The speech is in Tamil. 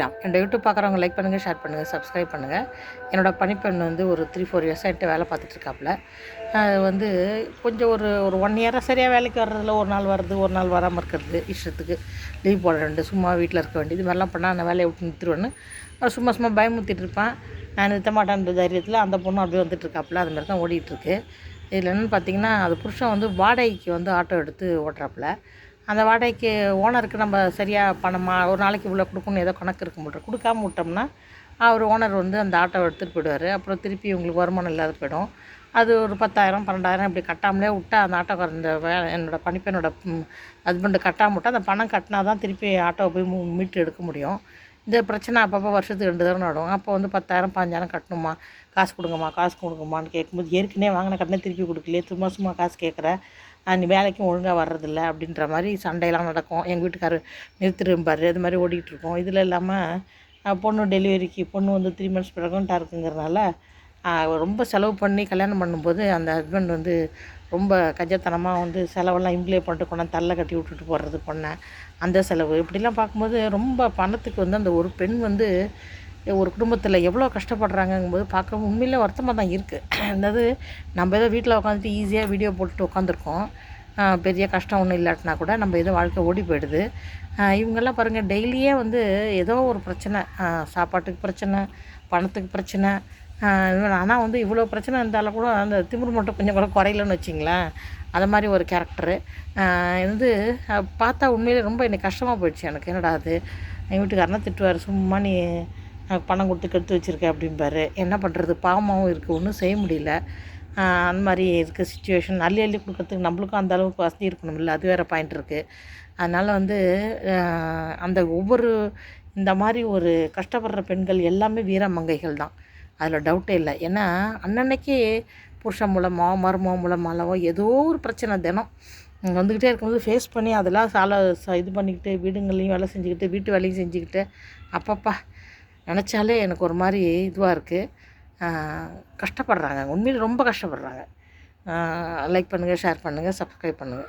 ராம் என்னோட யூடியூப் பார்க்குறவங்க லைக் பண்ணுங்கள் ஷேர் பண்ணுங்கள் சப்ஸ்கிரைப் பண்ணுங்கள் என்னோடய பணிப்பெண் வந்து ஒரு த்ரீ ஃபோர் இயர்ஸாக என்கிட்ட வேலை பார்த்துட்ருக்காப்புல அது வந்து கொஞ்சம் ஒரு ஒரு ஒன் இயராக சரியாக வேலைக்கு வர்றதில்ல ஒரு நாள் வர்றது ஒரு நாள் வராமல் இருக்கிறது இஷ்டத்துக்கு லீவ் போட ரெண்டு சும்மா வீட்டில் இருக்க வேண்டியது இது மாதிரிலாம் பண்ணால் அந்த வேலையை விட்டு நிறுத்துருவேன்னு. சும்மா சும்மா பயமுத்திட்டு இருப்பேன் நான் நிறுத்த மாட்டேன்ற தைரியத்தில் அந்த பொண்ணு அப்படியே வந்துட்டு இருக்காப்புல அது மாதிரி தான் ஓடிட்டுருக்கு இதில் என்னென்னு பார்த்தீங்கன்னா அது புருஷன் வந்து வாடகைக்கு வந்து ஆட்டோ எடுத்து ஓட்டுறாப்புல. அந்த வாடகைக்கு ஓனருக்கு நம்ம சரியாக பணமா ஒரு நாளைக்கு இவ்வளோ கொடுக்கணும் ஏதோ கணக்கு இருக்க மாட்டோம் கொடுக்காம விட்டோம்னா அவர் ஓனர் வந்து அந்த ஆட்டோவை எடுத்துகிட்டு போயிடுவார். அப்புறம் திருப்பி உங்களுக்கு வருமானம் இல்லாத போயிடும். அது ஒரு பத்தாயிரம் பன்னெண்டாயிரம் இப்படி கட்டாமலே விட்டா அந்த ஆட்டோக்காரர் இந்த வே என்னோட பணிப்பெண்ணோட ஹஸ்பண்டு கட்டாமல் விட்டா அந்த பணம் கட்டினா தான் திருப்பி ஆட்டோவை போய் மீட்டு எடுக்க முடியும். இந்த பிரச்சனை அப்பப்போ வருஷத்துக்கு ரெண்டு தடவை நடும் அப்போ வந்து பத்தாயிரம் பாஞ்சாயிரம் கட்டணுமா? காசு கொடுங்கம்மா காசு கொடுங்கம்மான்னு கேட்கும்போது ஏற்கனவே வாங்கின கட்டணம் திருப்பி கொடுக்கலையே சும்மா சும்மா காசு கேட்குற? நீ வேலைக்கும் ஒழுங்காக வர்றதில்ல அப்படின்ற மாதிரி சண்டையெல்லாம் நடக்கும். எங்கள் வீட்டுக்காரர் நிறுத்திருப்பார் அது மாதிரி ஓடிக்கிட்டு இருக்கோம். இதில் இல்லாமல் பொண்ணு டெலிவரிக்கு பொண்ணு வந்து த்ரீ மந்த்ஸ் ப்ரெக்னெண்ட்டாக இருக்குங்கிறனால ரொம்ப செலவு பண்ணி கல்யாணம் பண்ணும்போது அந்த ஹஸ்பண்ட் வந்து ரொம்ப கஜத்தனமாக வந்து செலவெல்லாம் இம்ப்ளே பண்ணிட்டு கொண்டாந்து தள்ள கட்டி விட்டுட்டு போடுறது பொண்ணை. அந்த செலவு. இப்படிலாம் பார்க்கும்போது ரொம்ப பணத்துக்கு வந்து அந்த ஒரு பெண் வந்து ஒரு குடும்பத்தில் எவ்வளோ கஷ்டப்படுறாங்கங்கும்போது பார்க்க உண்மையிலே வருத்தமாக தான் இருக்குது அதாவது நம்ம ஏதோ வீட்டில் உட்காந்துட்டு ஈஸியாக வீடியோ போட்டுட்டு உட்காந்துருக்கோம் பெரிய கஷ்டம் ஒன்றும் இல்லாட்டினா கூட நம்ம ஏதோ வாழ்க்கை ஓடி போயிடுது. இவங்கெல்லாம் பாருங்கள் டெய்லியே வந்து ஏதோ ஒரு பிரச்சனை. சாப்பாட்டுக்கு பிரச்சனை பணத்துக்கு பிரச்சனை. ஆனால் வந்து இவ்வளோ பிரச்சனை இருந்தாலும் கூட அந்த திமிர் மட்டும் கொஞ்சம் கூட குறையலன்னு வச்சிங்களேன். அது மாதிரி ஒரு கேரக்டரு வந்து பார்த்தா உண்மையிலே ரொம்ப எனக்கு கஷ்டமாக போயிடுச்சு எனக்கு. என்னடா அது? எங்கள் வீட்டுக்காரனா திட்டுவார் சும்மா நீ பணம் கொடுத்து கெடுத்து வச்சுருக்கேன் அப்படிம்பாரு. என்ன பண்ணுறது பாவமாகவும் இருக்குது ஒன்றும் செய்ய முடியல. அந்த மாதிரி இருக்க சுச்சுவேஷன் அள்ளி அள்ளி கொடுக்கறதுக்கு நம்மளுக்கும் அந்த அளவுக்கு வசதி இருக்கணும்ல. அது வேறு பாயிண்ட் இருக்குது அதனால் வந்து அந்த ஒவ்வொரு இந்த மாதிரி ஒரு கஷ்டப்படுற பெண்கள் எல்லாமே வீரமங்கைகள் தான். அதில் டவுட்டே இல்லை. ஏன்னா அன்னன்னைக்கு புருஷன் மூலமாக மருமகம் மூலமாகவோ ஏதோ ஒரு பிரச்சனை தினம். வந்துக்கிட்டே இருக்கும்போது ஃபேஸ் பண்ணி அதெல்லாம் சால இது பண்ணிக்கிட்டு வீடுங்களையும் வேலை செஞ்சுக்கிட்டு வீட்டு வேலையும் செஞ்சுக்கிட்டு அப்பப்பா நினச்சாலே எனக்கு ஒரு மாதிரி இதுவாக இருக்குது கஷ்டப்படுறாங்க. உண்மையில் ரொம்ப கஷ்டப்படுறாங்க. லைக் பண்ணுங்கள் ஷேர் பண்ணுங்கள் சப்ஸ்கிரைப் பண்ணுங்கள்